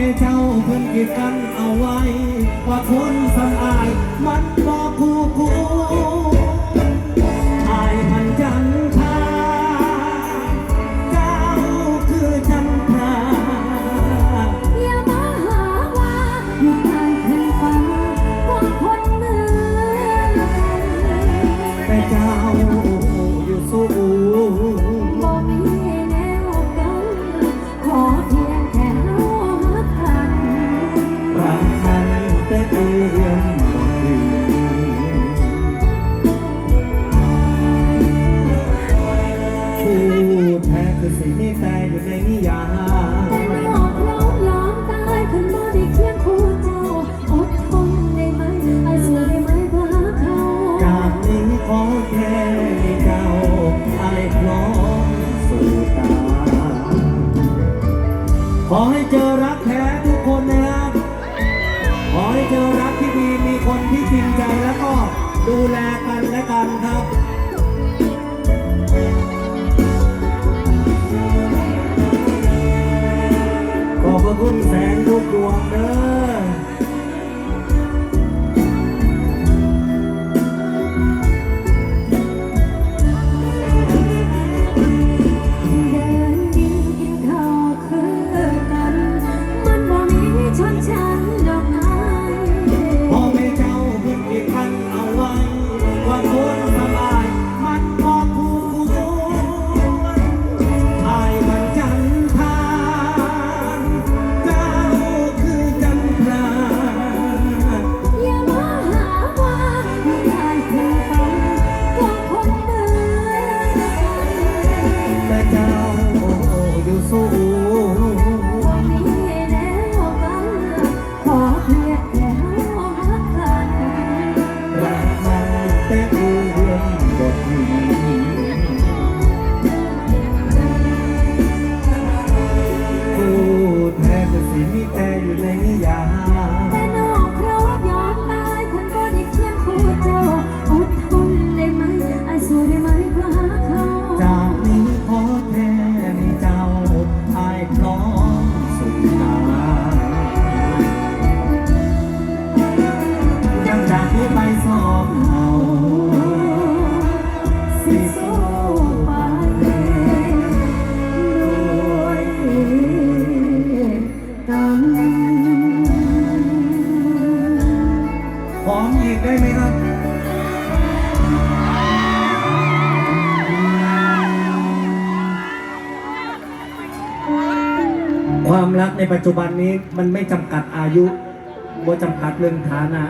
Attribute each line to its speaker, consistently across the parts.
Speaker 1: ม่เจ้าเพิ่นกีดกันเอาไว้ ว่าคนสำอายมันบอกคู่ แท้คือสิ่งที่แต่อยู่ในนิยาม
Speaker 2: แต่หลอกเราหลอมตายคนบ่ได้เคียงคู่เจ้าอดทนได้ไหมไอ้สู้ได้ไหมเพื่อหาเขา
Speaker 1: จากนี้ขอแค่ให้เจ้าไอ้พร้อมสู่ตา ขอให้เจอรักแท้ทุกคนนะครับขอให้เจอรักที่ดีมีคนที่จริงใจแล้วก็ดูแลกันและกันครับ
Speaker 2: ห
Speaker 1: อมอีกได้ไหมครับความรักในปัจจุบันนี้มันไม่จำกัดอายุบ่จำกัดเรื่องฐานะ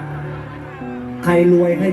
Speaker 1: ใครรวยให้